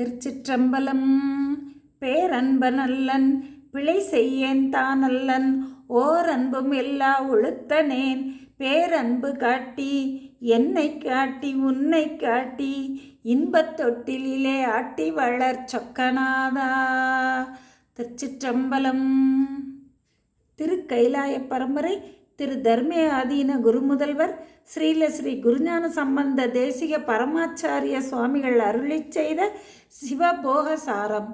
திருச்சிற்றம்பலம். பேரன்பன் அல்லன் பிழை செய்யேன் தானல்லன் ஓர் அன்பும் எல்லா ஒழுத்தனேன் பேரன்பு காட்டி என்னை காட்டி உன்னை காட்டி. இன்பத் தொட்டிலே ஆட்டி வளர் சொக்கநாதா. திருச்சிற்றம்பலம். திருக்கைலாய பரம்பரை திரு தர்மே ஆதீன குருமுதல்வர் ஸ்ரீல ஸ்ரீ குருஞான சம்பந்த தேசிக பரமாச்சாரிய சுவாமிகள் அருளி செய்த சிவபோக சாரம்.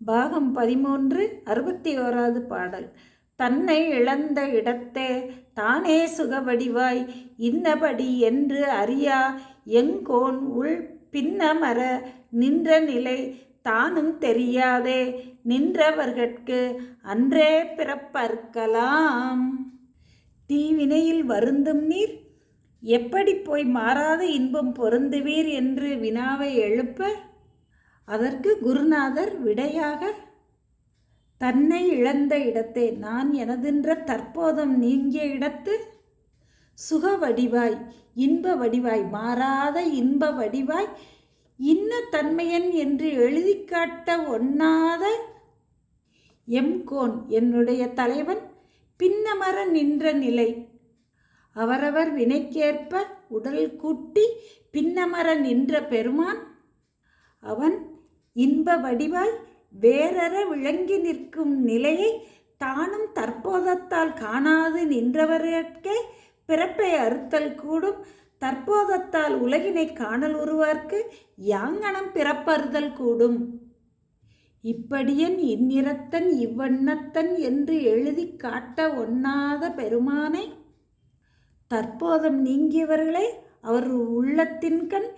பாகம் பதிமூன்று அறுபத்தி ஓராவது பாடல். தன்னை இழந்த இடத்தே தானே சுகவடிவாய் இன்னபடி என்று அறியா எங்கோன் உள் பின்னமர நின்ற நிலை தானும் தெரியாதே நின்றவர்கட்கு அன்றே பிறப்பற்கலாம். தீவினையில் வருந்தும் நீர்? எப்படி போய் மாறாத இன்பம் பொருந்துவீர் என்று வினாவை எழுப்ப? அதற்கு குருநாதர் விடையாக தன்னை இழந்த இடத்தை நான் எனதென்ற தற்போதம் நீங்கிய இடத்து? சுக வடிவாய் இன்ப வடிவாய் மாறாத இன்ப வடிவாய் இன்ன தன்மையன் என்று எழுதி காட்ட ஒண்ணாத எம்கோன் என்னுடைய தலைவன் பின்னமர நின்ற நிலை. அவரவர் வினைக்கேற்ப உடல் கூட்டி பின்னமர நின்ற பெருமான். அவன் இன்ப வடிவாய் வேறற விளங்கி நிற்கும் நிலையை தானும் தற்போதத்தால் காணாது நின்றவர்கே பிறப்பை அறுத்தல் கூடும். தற்போதத்தால் உலகினை காணல் உருவார்க்கு யாங்கனம் பிறப்பறுதல் கூடும். இப்படியன் இந்நிறத்தன் இவ்வண்ணத்தன் என்று எழுதி காட்ட ஒண்ணாத பெருமானை தற்போதம் நீங்கியவர்களே அவர் உள்ளத்தின்கண்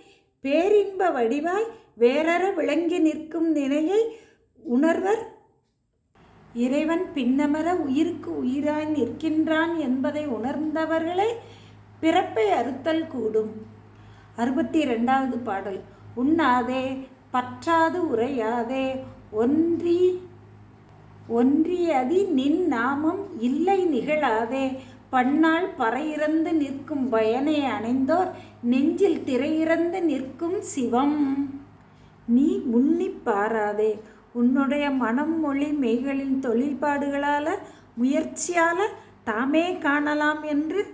பேரின்ப வடிவாய் வேறற விளங்கி நிற்கும் நிலையை உணர்வர். இறைவன் பின்னமர உயிருக்கு உயிராய் நிற்கின்றான் என்பதை உணர்ந்தவர்களே பிறப்பை அறுத்தல் கூடும். அறுபத்தி ரெண்டாவது பாடல். உண்ணாதே பற்றாது உரையாதே ஒன்றி ஒன்றியதி நின் நாமம் இல்லை நிகழாதே. பண்ணால் பறையிறந்து நிற்கும் பயனை அணைந்தோர் நெஞ்சில் திரையிறந்து நிற்கும் சிவம். நீ உன்னி பாராதே. உன்னுடைய மனம் மொழி மெய்களின் தொழில்பாடுகளால முயற்சியால தாமே காணலாம் என்று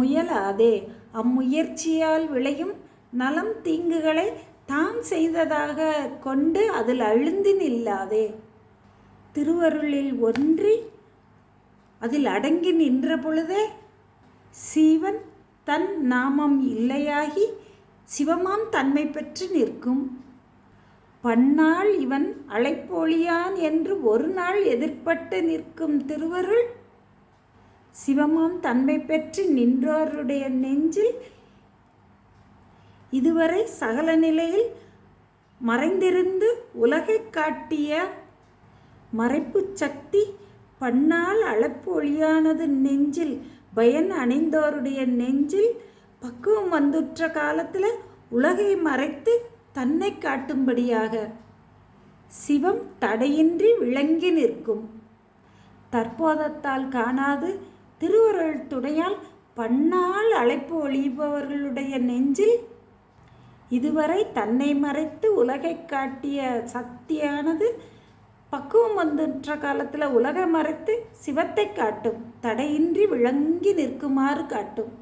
முயலாதே. அம்முயற்சியால் விளையும் நலம் தீங்குகளை தாம் செய்ததாக கொண்டு அதில் அழுந்தி நில்லாதே. திருவருளில் ஒன்றி அதில் அடங்கி நின்ற பொழுதே சீவன் தன் நாமம் இல்லையாகி சிவமாம் தன்மை பெற்று நிற்கும். பன்னாள் இவன் அழைப்பொழியான் என்று ஒரு நாள் எதிர்ப்பட்டு நிற்கும் திருவருள் சிவமாம் தன்மை பெற்று நின்றோருடைய நெஞ்சில் இதுவரை சகல நிலையில் மறைந்திருந்து உலகை காட்டிய மறைப்பு சக்தி பன்னால் அளப்பு ஒளியானது நெஞ்சில் பயன் அணிந்தோருடைய நெஞ்சில் பக்குவம் வந்துற்ற காலத்தில் உலகை மறைத்து தன்னை காட்டும்படியாக சிவம் தடையின்றி விளங்கி நிற்கும். தற்போதத்தால் காணாது திருவருள் துணையால் பன்னால் அழைப்பு ஒழிபவர்களுடைய நெஞ்சில் இதுவரை தன்னை மறைத்து உலகை காட்டிய சக்தியானது பக்குவம் வந்துற்ற காலத்தில் உலகை மறைத்து சிவத்தை காட்டும் தடையின்றி விளங்கி நிற்குமாறு காட்டும்.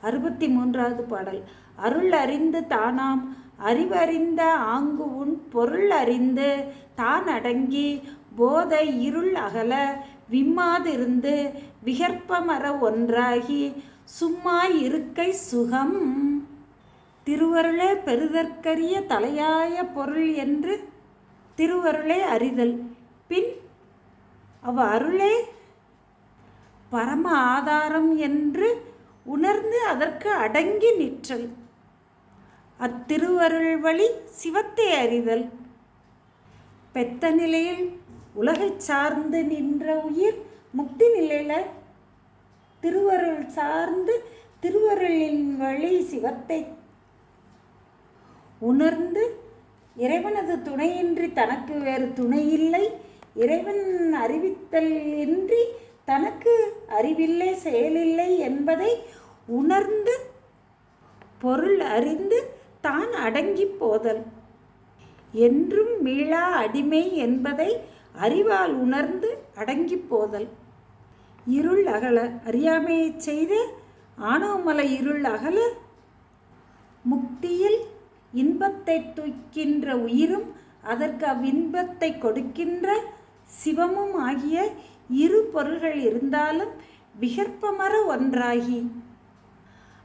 அறுபத்தி மூன்றாவது பாடல். அருள் அறிந்து தானாம் அறிவறிந்த ஆங்கு உன் பொருள் அறிந்து தான் அடங்கி போதை இருள் அகல விம்மாதிருந்து விகற்பமர ஒன்றாகி சும்மா இருக்கை சுகம். திருவருளே பெறுதற்கரிய தலையாய பொருள் என்று திருவருளே அறிதல். பின் அவ அருளே பரம ஆதாரம் என்று உணர்ந்து அதற்கு அடங்கி நிற்றல். அத்திருவருள் வழி சிவத்தை அறிதல். பெத்த நிலையில் உலகை சார்ந்து நின்ற உயிர் முக்தி நிலையில் திருவருள் சார்ந்து திருவருளின் வழி சிவத்தை உணர்ந்து இறைவனது துணையின்றி தனக்கு வேறு துணை இல்லை இறைவன் அறிவித்தல் இன்றி தனக்கு அறிவில்லை செயலில்லை என்பதை உணர்ந்து பொருள் அறிந்து தான் அடங்கிப் போதல். என்றும் மீளா அடிமை என்பதை அறிவால் உணர்ந்து அடங்கிப் போதல். இருள் அகல அறியாமையைச் செய்த ஆணவமலை இருள் அகல முக்தியில் இன்பத்தை தூக்கின்ற உயிரும் அதற்கு அவ்வின்பத்தை கொடுக்கின்ற சிவமும் ஆகிய இரு பொருள்கள் இருந்தாலும் விகற்பமர ஒன்றாகி.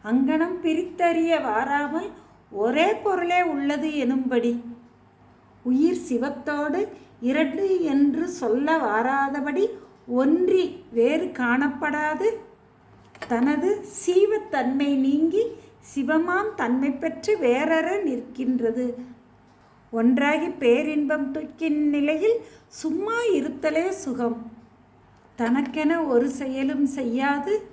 அங்கனம் பிரித்தறிய வாராமல் ஒரே பொருளே உள்ளது எனும்படி. உயிர் சிவத்தோடு இரண்டு என்று சொல்ல வாராதபடி ஒன்றி வேறு காணப்படாது. தனது சீவத்தன்மை நீங்கி சிவமாம் தன்மை பெற்று வேறற நிற்கின்றது. ஒன்றாகி பேரின்பம் துக்கின் நிலையில் சும்மா இருத்தலே சுகம். தனக்கென ஒரு செயலும் செய்யாது.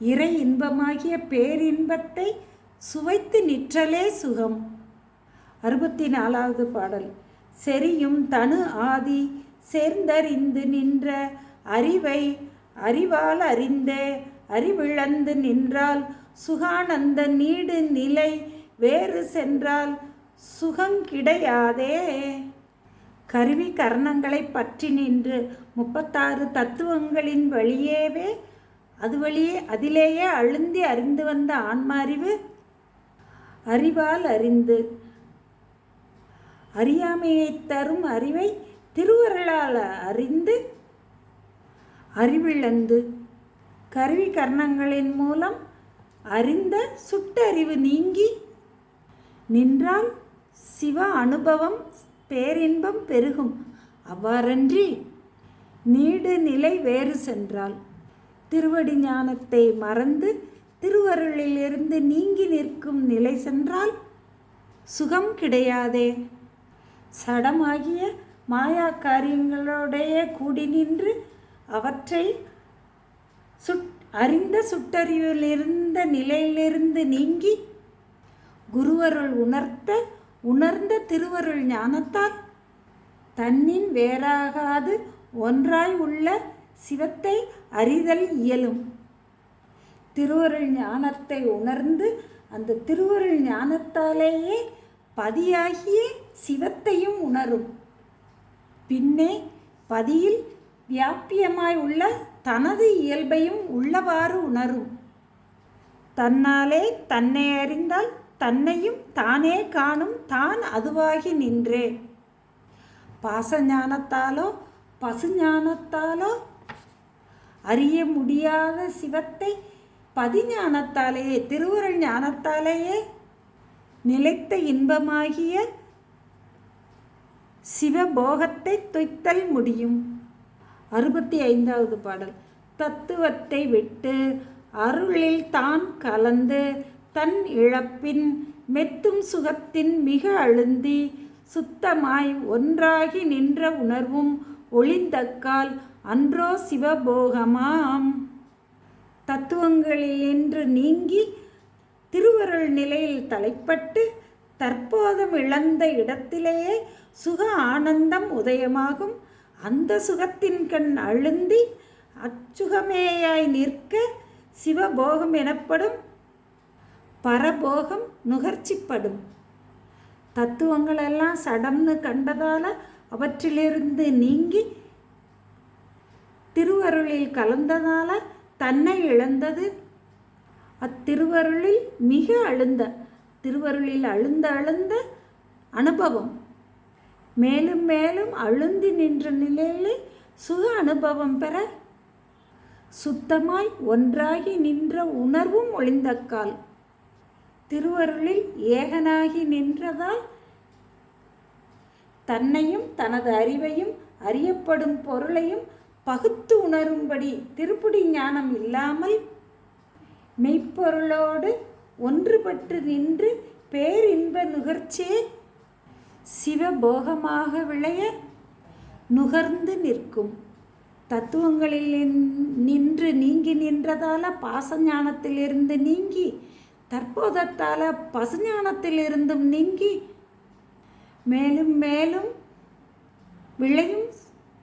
இறை இன்பமாகிய பேரின்பத்தை சுவைத்து நிற்றலே சுகம். அறுபத்தி நாலாவது பாடல். செரியும் தனு ஆதி சேர்ந்தறிந்து நின்ற அறிவை அறிவால் அறிந்தே அறிவிழந்து நின்றால் சுகானந்த நீடு நிலை வேறு சென்றால் சுகங்கிடையாதே கருவி கர்ணங்களை பற்றி நின்று முப்பத்தாறு தத்துவங்களின் வழியேவே அது வழியே அதிலேயே அழுந்தி அறிந்து வந்த ஆன்மாறிவு? அறிவால் அறிந்து அறியாமையை தரும் அறிவை திருவருளால் அறிந்து அறிவிழந்து கருவி கர்ணங்களின் மூலம் அறிந்த சுட்டறிவு நீங்கி நின்றால் சிவ அனுபவம் பேரின்பம் பெருகும். அவ்வாறன்றி நீடு நிலை வேறு சென்றால் திருவடி ஞானத்தை மறந்து திருவருளிலிருந்து நீங்கி நிற்கும் நிலை சென்றால் சுகம் கிடையாதே. சடமாகிய மாயா காரியங்களோடைய கூடி நின்று அவற்றை சுட் அறிந்த சுட்டறிவிலிருந்து நிலையிலிருந்து நீங்கி குருவருள் உணர்த்த உணர்ந்த திருவருள் ஞானத்தால் தன்னின் வேறாகாது ஒன்றாய் உள்ள சிவத்தை அறிதல் இயலும். திருவருள் ஞானத்தை உணர்ந்து அந்த திருவருள் ஞானத்தாலேயே பதியாகிய சிவத்தையும் உணரும். பின்னே பதியில் வியாபியமாய் உள்ள தனது இயல்பையும் உள்ளவாறு உணரும். தன்னாலே தன்னை அறிந்தால் தன்னையும் தானே காணும் தான் அதுவாகி நின்றே. பாசஞானத்தாலோ பசுஞானத்தாலோ அறிய முடியாத சிவத்தை பதிஞானத்தாலேயே திருவுருள் ஞானத்தாலேயே நிலைத்த இன்பமாகிய சிவபோகத்தை துய்த்தல் முடியும். அறுபத்தி ஐந்தாவது பாடல் தத்துவத்தை விட்டு அருளில் தான் கலந்து தன் இழப்பின் மெத்தும் சுகத்தின் மிக அழுந்தி சுத்தமாய் ஒன்றாகி நின்ற உணர்வும் ஒளிந்தக்கால் அன்றோ சிவபோகமாம். தத்துவங்களில் என்று நீங்கி திருவருள் நிலையில் தலைப்பட்டு தற்போதம் இழந்த இடத்திலேயே சுக ஆனந்தம் உதயமாகும். அந்த சுகத்தின் கண் அழுந்தி அச்சுகமேயாய் நிற்க சிவபோகம் எனப்படும் பரபோகம் நுகர்ச்சிப்படும். தத்துவங்களெல்லாம் சடம்னு கண்டதால் அவற்றிலிருந்து நீங்கி திருவருளில் கலந்ததால் தன்னை இழந்தது. அத்திருவருளில் மிக அழுந்த திருவருளில் அழுந்த அழுந்த அனுபவம். மேலும் மேலும் அழுந்தி நின்ற நிலையிலே சுக அனுபவம் பெற சுத்தமாய் ஒன்றாகி நின்ற உணர்வும் ஒளிந்தக்கால் திருவருளில் ஏகனாகி நின்றதால் தன்னையும் தனது அறிவையும் அறியப்படும் பொருளையும் பகுத்து உணரும்படி திருப்புடி ஞானம் இல்லாமல் மெய்ப்பொருளோடு ஒன்றுபட்டு நின்று பேரின்ப நுகர்ச்சியே சிவபோகமாக விளைய நுகர்ந்து நிற்கும். தத்துவங்களில் நின்று நீங்கி நின்றதால பாசஞானத்திலிருந்து நீங்கி தற்போதத்தால் பசுஞானத்திலிருந்தும் நீங்கி மேலும் மேலும் விளையும்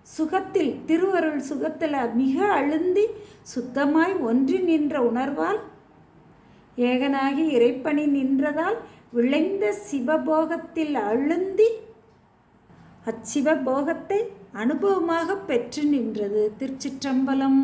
சுகத்தில் திருவருள் சுகத்தில் மிக அழுந்தி சுத்தமாய் ஒன்றி நின்ற உணர்வால் ஏகனாகி இறைப்பணி நின்றதால் விளைந்த சிவபோகத்தில் அழுந்தி அச்சிவபோகத்தை அனுபவமாக பெற்று நின்றது திருச்சிற்றம்பலம்.